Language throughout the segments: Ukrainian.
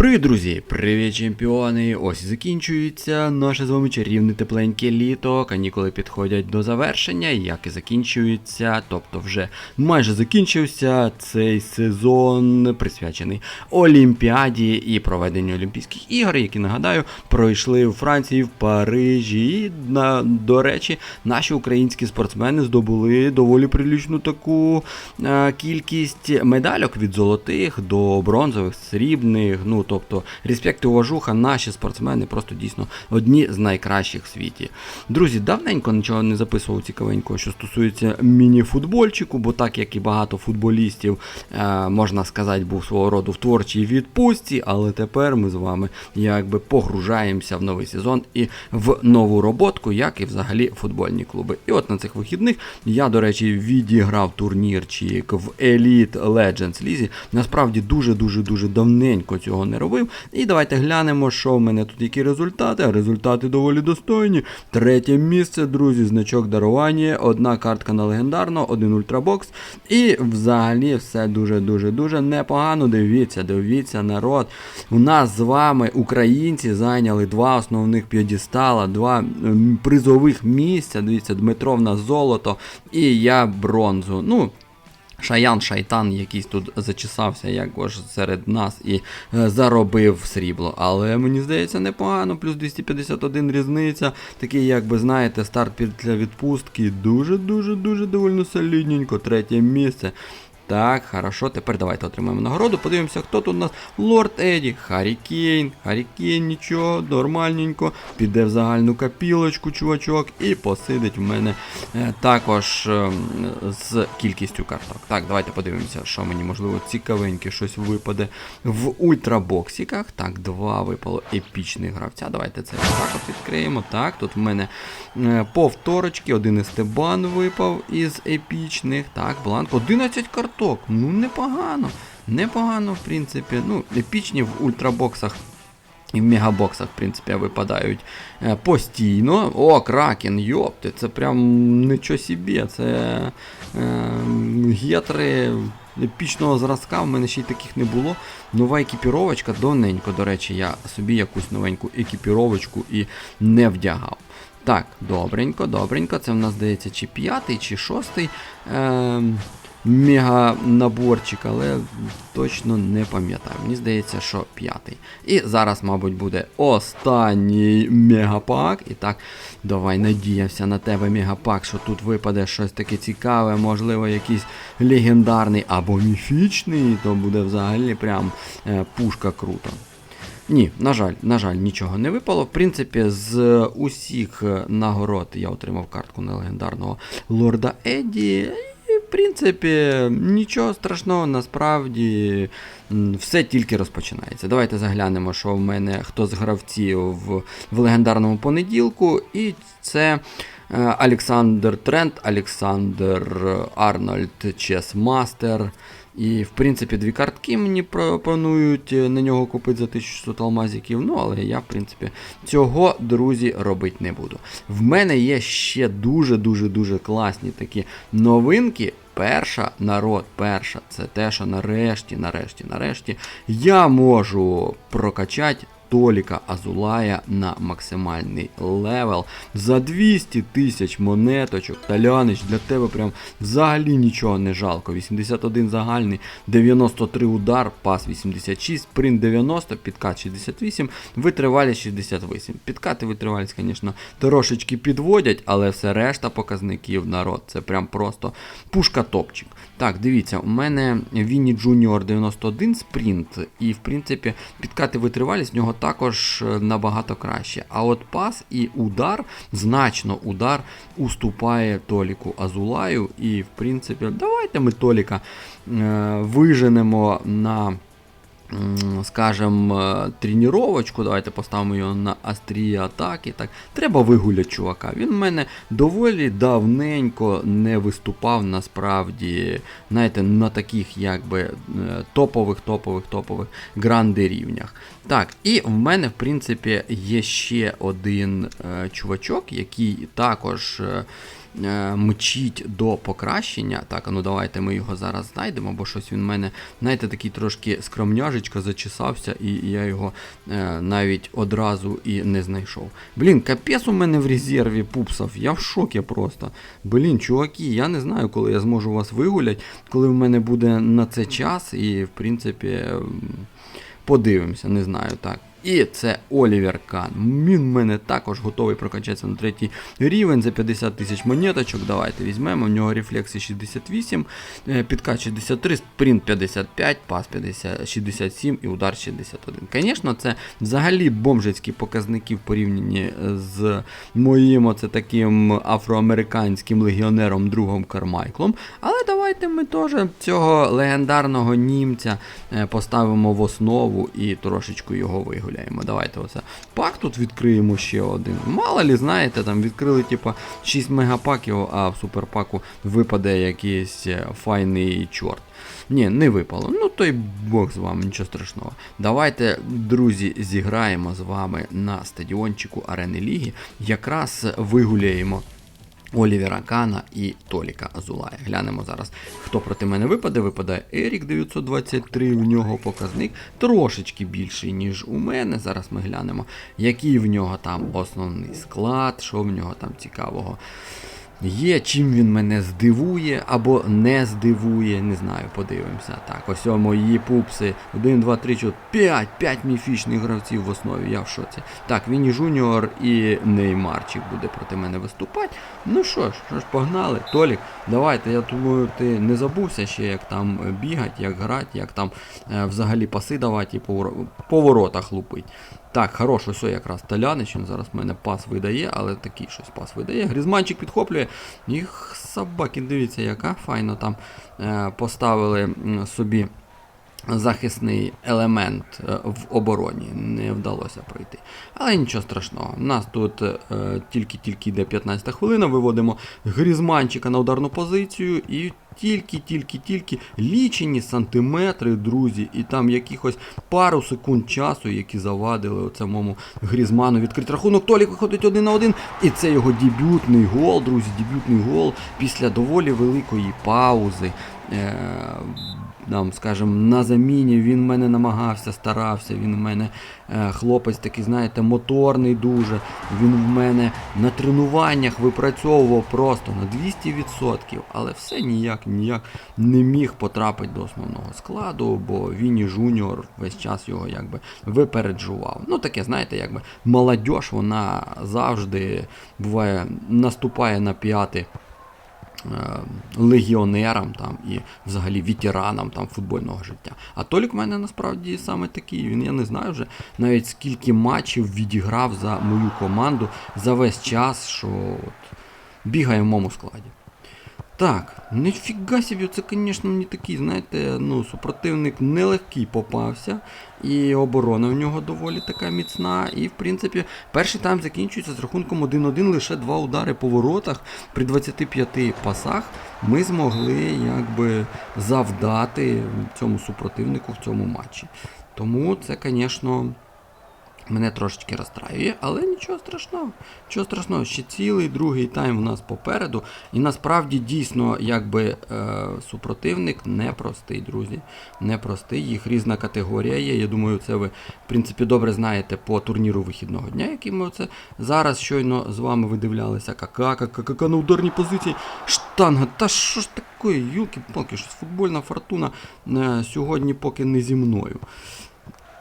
Привіт, друзі! Привіт, чемпіони! Ось і закінчується наше з вами чарівне тепленьке літо. Канікули підходять до завершення, як і закінчується, тобто вже майже закінчився цей сезон, присвячений Олімпіаді і проведенню Олімпійських ігор, які нагадаю пройшли в Франції, в Парижі. І на, до речі, наші українські спортсмени здобули доволі прилічну таку е, кількість медальок від золотих до бронзових, срібних. Ну тобто, респект і уважуха, наші спортсмени просто дійсно одні з найкращих в світі. Друзі, давненько нічого не записував цікавенького, що стосується міні-футбольчику, бо так як і багато футболістів, е, можна сказати, був свого роду в творчій відпустці, але тепер ми з вами якби погружаємося в новий сезон і в нову роботку, як і взагалі футбольні клуби. І от на цих вихідних я, до речі, відіграв турнірчик в Elite Legends Лізі. Насправді дуже-дуже дуже давненько цього не робив. І давайте глянемо, що в мене тут які результати. А Результати доволі достойні. Третє місце, друзі, значок дарування, одна картка на легендарного, один ультрабокс. І взагалі все дуже-дуже дуже непогано. Дивіться, дивіться, народ. У нас з вами українці зайняли два основних п'єдістала, два м, призових місця. Дивіться, Дмитров на золото і я бронзу. Ну, Шаян Шайтан якийсь тут зачесався якось серед нас і е, заробив срібло. Але мені здається непогано, плюс 251 різниця. Такий, як би знаєте, старт після відпустки. Дуже-дуже дуже довольно солідненько. Третє місце. Так, хорошо, тепер давайте отримаємо нагороду. Подивимося, хто тут у нас. Лорд Еді, Харі Кейн. Харі Кейн, нічого, нормальненько. Піде в загальну капілочку, чувачок, і посидить в мене е, також е, з кількістю карток. Так, давайте подивимося, що мені можливо цікавеньке щось випаде в ультрабоксиках. Так, два випало епічних гравця. Давайте це так от відкриємо. Так, тут в мене е, повторочки, один Естебан випав із епічних. Так, бланк, 11 карток. Ну, непогано. Непогано, в принципі. Ну, епічні в ультрабоксах. І в мегабоксах, в принципі, випадають е, постійно. О, кракен, йопти, це прям нічого собі. Це е, гетри епічного зразка, в мене ще й таких не було. Нова екіпіровочка, давненько, до речі, я собі якусь новеньку екіпіровочку і не вдягав. Так, добренько, добренько. Це в нас здається чи п'ятий, чи шостий. Е, мега наборчик, але точно не пам'ятаю. Мені здається, що п'ятий. І зараз, мабуть, буде останній мегапак. І так, давай надіявся на тебе мегапак, що тут випаде щось таке цікаве, можливо, якийсь легендарний або міфічний, то буде взагалі прям е, пушка круто. Ні, на жаль, на жаль, нічого не випало. В принципі, з усіх е, нагород я отримав картку нелегендарного лорда Едді. Принципі, нічого страшного, насправді все тільки розпочинається. Давайте заглянемо, що в мене хто з гравців в, в легендарному понеділку. І це е, Олександр Трент, Олександр Арнольд Чесмастер. І, в принципі, дві картки мені пропонують е, на нього купити за 1600 алмазиків. Ну, але я, в принципі, цього, друзі, робити не буду. В мене є ще дуже-дуже дуже класні такі новинки. Перша народ, перша, це те, що нарешті, нарешті, нарешті я можу прокачати Толіка Азулая на максимальний левел за 200 тисяч монеточок. Талянич, для тебе прям взагалі нічого не жалко. 81 загальний, 93 удар, пас 86, спринт 90, підкат 68, витривалість 68. Підкати витривалість, звісно, трошечки підводять, але все решта показників народ. Це прям просто пушка топчик. Так, дивіться, у мене Вінні Джуніор 91 спринт, і в принципі підкати витривалість в нього також е, набагато краще. А от пас і удар, значно удар уступає Толіку Азулаю. І в принципі, давайте ми Толіка е, виженемо на. Скажем, е, тренувачку, давайте поставимо його на острії атаки. Так. Треба вигуляти чувака. Він в мене доволі давненько не виступав насправді, знаєте, на таких якби е, топових, топових, топових гранди рівнях. Так, і в мене, в принципі, є ще один е, чувачок, який також. Е, мчить до покращення. Так, ну давайте ми його зараз знайдемо, бо щось він в мене, знаєте, такий трошки скромняжечко зачесався, і я його е, навіть одразу і не знайшов. Блін, капець у мене в резерві пупсов. Я в шокі просто. Блін, чуваки, я не знаю, коли я зможу вас вигуляти, коли в мене буде на це час, і в принципі. Подивимося, не знаю так. І це Олівер Кан. Він мене також готовий прокачатися на третій рівень за 50 тисяч монеточок. Давайте візьмемо. В нього рефлекси 68, е, підкат 63, спринт 55, пас 50, 67 і удар 61. Звісно, це взагалі бомжицькі показники в порівнянні з моїм оце таким афроамериканським легіонером другом Кармайклом. Давайте ми теж цього легендарного німця е, поставимо в основу і трошечку його вигуляємо. Давайте оце пак тут відкриємо ще один. Мало лі, знаєте, там відкрили типа 6 мегапаків, а в суперпаку випаде якийсь е, файний чорт. Ні, не випало. Ну то й Бог з вами, нічого страшного. Давайте, друзі, зіграємо з вами на стадіончику Арени Ліги. Якраз вигуляємо. Олівера Кана і Толіка Азулая. Глянемо зараз, хто проти мене випаде. Випадає Ерік 923, У нього показник трошечки більший, ніж у мене. Зараз ми глянемо, який в нього там основний склад, що в нього там цікавого. Є, чим він мене здивує або не здивує, не знаю, подивимося. Так, ось о мої пупси. 1, 2, 3, 4, 5, 5 міфічних гравців в основі. Я в шоці. Так, Вінні Жуніор і Неймарчик буде проти мене виступати. Ну що ж, що ж, погнали. Толік, давайте, я думаю, ти не забувся ще, як там бігати, як грати, як там е, взагалі паси давати і по, воро- по воротах лупить. Так, хорош, ось якраз Талянич, зараз в мене пас видає, але такий щось пас видає. Грізманчик підхоплює. Їх собаки, дивіться, яка файно там е, поставили собі захисний елемент е, в обороні. Не вдалося пройти. Але нічого страшного. У нас тут е, тільки-тільки йде 15 хвилина, виводимо Грізманчика на ударну позицію і. Тільки-тільки-тільки лічені сантиметри, друзі, і там якихось пару секунд часу, які завадили оцьому Грізману відкрити рахунок. Толік виходить один на один. І це його дебютний гол, друзі, дебютний гол після доволі великої паузи. Е, нам, скажімо, на заміні він в мене намагався, старався. Він в мене е, хлопець такий, знаєте, моторний дуже. Він в мене на тренуваннях випрацьовував просто на 200%, але все ніяк ніяк не міг потрапити до основного складу, бо Вінні Жуніор весь час його якби випереджував. Ну таке, знаєте, якби молодь, вона завжди буває наступає на п'яти е, легіонерам там і взагалі ветеранам там футбольного життя. А Толік в мене насправді саме такий. Він я не знаю вже навіть скільки матчів відіграв за мою команду за весь час, що от, бігає в моєму складі. Так, ніфіга собі, це, звісно, не такий, знаєте, ну, супротивник нелегкий попався, і оборона в нього доволі така міцна. І, в принципі, перший тайм закінчується з рахунком 1-1, лише два удари по воротах. При 25 пасах ми змогли якби завдати цьому супротивнику в цьому матчі. Тому це, звісно. Мене трошечки розстраює, але нічого страшного. Нічого страшного, ще цілий другий тайм в нас попереду. І насправді дійсно, якби е, супротивник непростий, друзі. Непростий. Їх різна категорія є. Я думаю, це ви, в принципі, добре знаєте по турніру вихідного дня, який ми оце зараз щойно з вами видивлялися. Кака, кака, кака на ударній позиції. Штанга. Та що ж таке, юлки-палки, щось футбольна фортуна е, сьогодні поки не зі мною.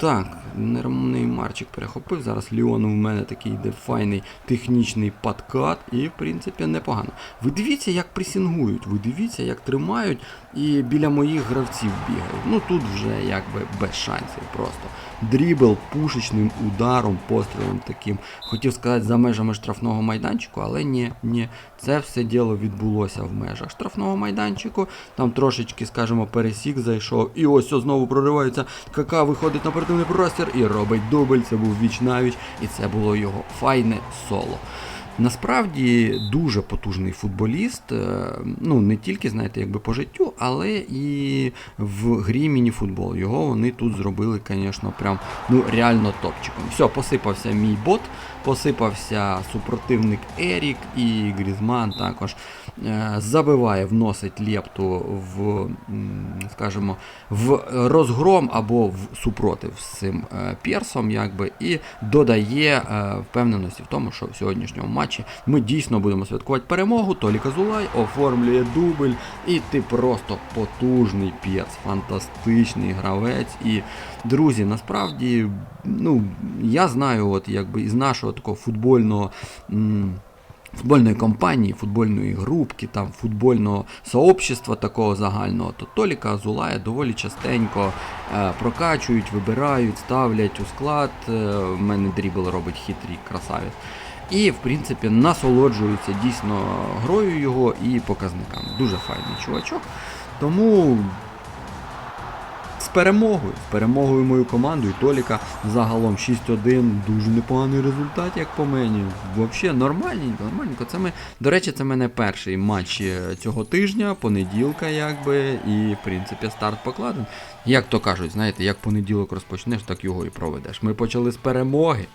Так, нервний Марчик перехопив. Зараз Ліон у мене такий йде файний технічний подкат, і в принципі непогано. Ви дивіться, як пресінгують, ви дивіться, як тримають і біля моїх гравців бігають. Ну тут вже якби без шансів просто. Дрібл пушечним ударом, пострілом таким. Хотів сказати за межами штрафного майданчику, але ні, ні. Це все діло відбулося в межах штрафного майданчику. Там трошечки, скажімо, пересік зайшов. І ось знову проривається. Кака виходить на оперативний простір і робить дубль. Це був віч навіч, і це було його файне соло. насправді дуже потужний футболіст. е, Ну, не тільки, знаєте, якби по життю, але і в грі міні-футбол. Його вони тут зробили, звісно, прям ну, реально топчиком. Все, посипався мій бот, посипався супротивник Ерік і Грізман також е, забиває, вносить лепту в, скажімо, в розгром або в супротив з цим е, персом, якби, і додає е, впевненості в тому, що в сьогоднішньому матчі ми дійсно будемо святкувати перемогу. Толі Казулай оформлює дубль, і ти просто потужний перс, фантастичний гравець. І друзі, насправді, ну я знаю, от якби із нашого такого футбольного. Футбольної компанії, футбольної групки, там футбольного сообщества такого загального, то Толіка Азулая доволі частенько е, прокачують, вибирають, ставлять у склад. Е, в мене дрібл робить хитрий красавець. І, в принципі, насолоджуються дійсно грою його і показниками. Дуже файний чувачок. Тому перемогою, перемогою мою команду і Толіка загалом 6-1. Дуже непоганий результат, як по мені. Взагалі нормальненько, нормальненько. Це ми, до речі, це мене перший матч е, цього тижня, понеділка, якби, і в принципі старт покладен. Як то кажуть, знаєте, як понеділок розпочнеш, так його і проведеш. Ми почали з перемоги.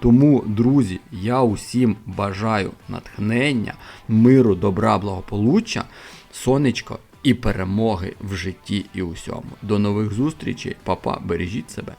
Тому, друзі, я усім бажаю натхнення, миру, добра, благополуччя, сонечко і перемоги в житті і усьому. До нових зустрічей, папа, бережіть себе.